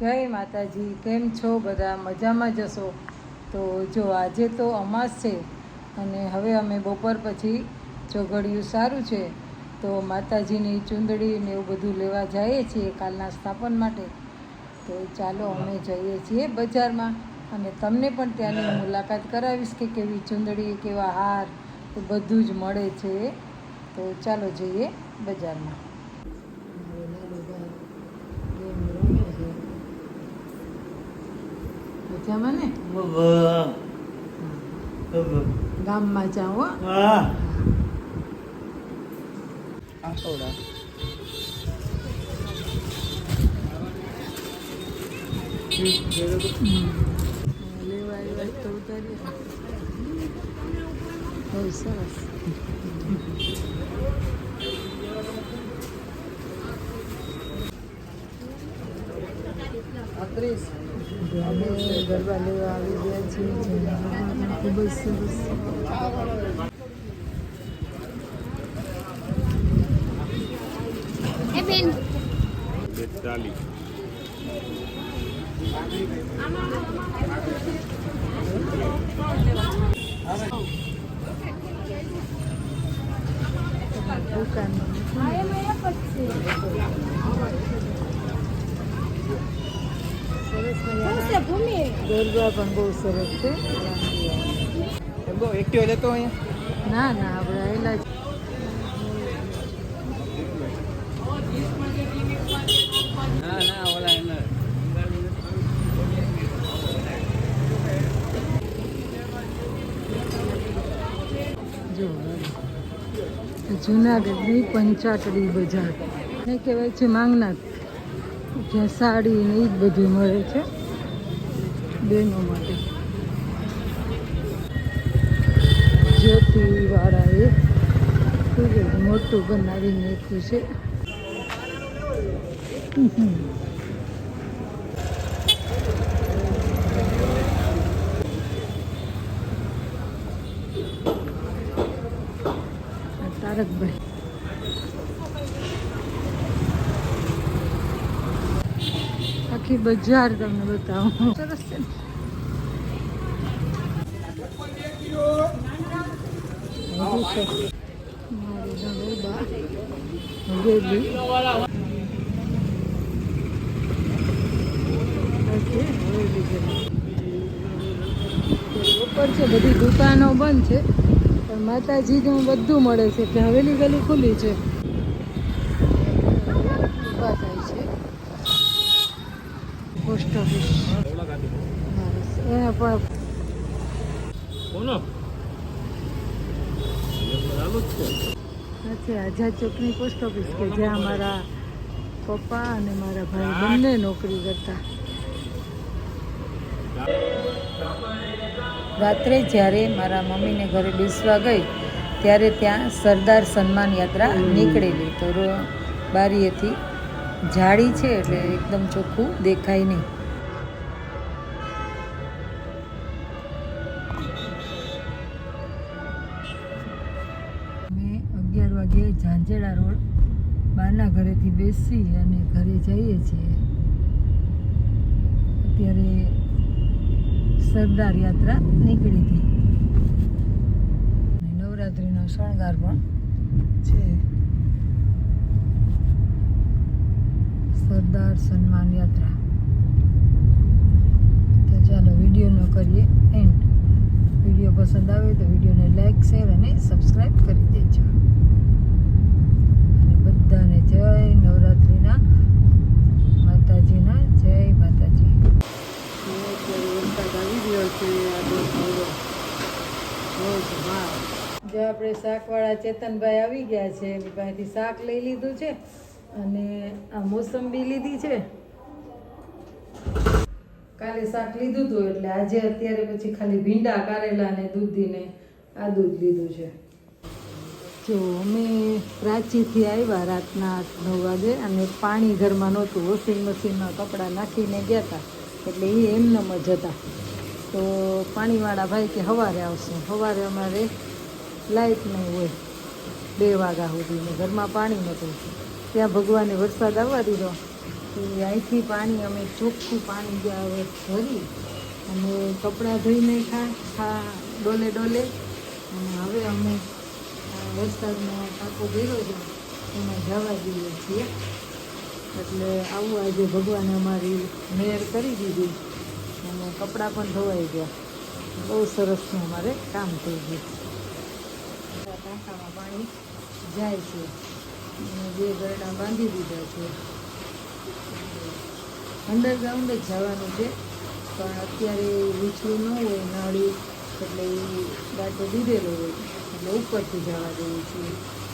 જય માતાજી, કેમ છો બધા? મજામાં જશો? તો જો આજે તો અમાસ છે અને હવે અમે બપોર પછી જો ઘડિયું સારું છે. તો માતાજીની ચૂંદડી ને એવું બધું લેવા જઈએ છીએ કાલના સ્થાપન માટે. તો ચાલો અમે જઈએ છીએ બજારમાં અને તમને પણ ત્યાંની મુલાકાત કરાવીશ કે કેવી ચૂંદડી, કેવા હાર એ બધું જ મળે છે. તો ચાલો જઈએ બજારમાં. મજામાં ને ગામમાં જાઓ બહુ સરસ અમે ગરબા લેવા આવી ગયા છીએ જેમાં ખૂબ જ સરસ છે. એ બેન બેતાલીસ દુકાનમાં સરસ મજાના. ગરબા પણ બહુ સરસ છે. બહુ એક્ટિવ લેતો અહીંયા? ના ના આપણે આવેલા જ. ના ના ઓલા એના. જો જુનાગઢની પંચાટડી બજાર. ને કહેવાય છે માંગનાથ. જ્યાં સાડી ને એ જ બધું મળે છે બહેનો માટે. જ્યોતિવાળાએ ખૂબ જ મોટું બનાવી નાખ્યું છે. તારકભાઈ આખી બજાર તમને બતાવું. સરસ છે. ઉપર છે, બધી દુકાનો બંધ છે. પણ માતાજીનું બધું મળે છે. એટલે હવેલી ગલી ખુલ્લી છે ઊભા થાય છે પોસ્ટ ઓફિસ એને પણ કોનો? છે આઝાદ ચોકની પોસ્ટ ઓફિસ કે જ્યાં મારા પપ્પા અને મારા ભાઈ બંને નોકરી કરતા. રાત્રે જ્યારે મારા મમ્મીને ઘરે બેસવા ગઈ ત્યારે ત્યાં સરદાર સન્માન યાત્રા નીકળેલી. તો બારીએથી જાળી છે એટલે એકદમ ચોખ્ખું દેખાય નહીં. વાગે ઝાંઝેડા રોડ બાના ઘરેથી બેસી અને ઘરે જઈએ છીએ. અત્યારે સરદાર યાત્રા નીકળી હતી નવરાત્રિનો શણગાર પણ છે. સરદાર સન્માન યાત્રા. તો ચાલો વિડીયોનો કરીએ, એન્ડ. વીડિયો પસંદ આવે તો વિડીયોને લાઈક શેર અને સબસ્ક્રાઈબ કરી દેજો અને બધાને જય નવરાત્રિના માતાજીના જય માતાજી વરસાદ આવી રહ્યો છે આડો અવળો. બહુ જ આપણે શાકવાળા ચેતનભાઈ આવી ગયા છે, એની પાસેથી શાક લઈ લીધું છે અને આ મોસંબી લીધી છે. કાલે શાક લીધું હતું એટલે આજે અત્યારે પછી ખાલી ભીંડા કારેલા ને દૂધીને આ દૂધ લીધું છે. જો, અમે પ્રાચીથી આવ્યા રાતના આઠ, નવ વાગે અને પાણી ઘરમાં નહોતું, વોશિંગ મશીનમાં કપડાં નાખીને ગયા હતા, એટલે એ એમનેમ જ હતા. તો પાણીવાળા ભાઈ કે સવારે આવશે. સવારે અમારે લાઇટ નહીં હોય. બે વાગ્યા સુધીને ઘરમાં પાણી નહોતું. ત્યાં ભગવાને વરસાદ આવવા દીધો. તો અહીંથી પાણી, અમે ચોખ્ખું પાણી જ્યાં ભરી અને કપડાં ધોઈને ખા ખા ડોલે ડોલે. અને હવે અમે વરસાદનો ટાંકો ભર્યો છે. એમાં જવા દઈએ છીએ. એટલે આવું આજે ભગવાને અમારી મેર કરી દીધી. અને કપડાં પણ ધોવાઈ ગયા. બહુ સરસનું અમારે, કામ થઈ ગયું. ટાંકામાં પાણી જાય છે. અને બે ગરડા બાંધી દીધા છે. અંડરગ્રાઉન્ડ જ જવાનું છે. પણ અત્યારે વીછળું ન હોય નાળી એટલે એ દાંતો દીધેલો હોય, એટલે ઉપરથી જવા દેવું છીએ.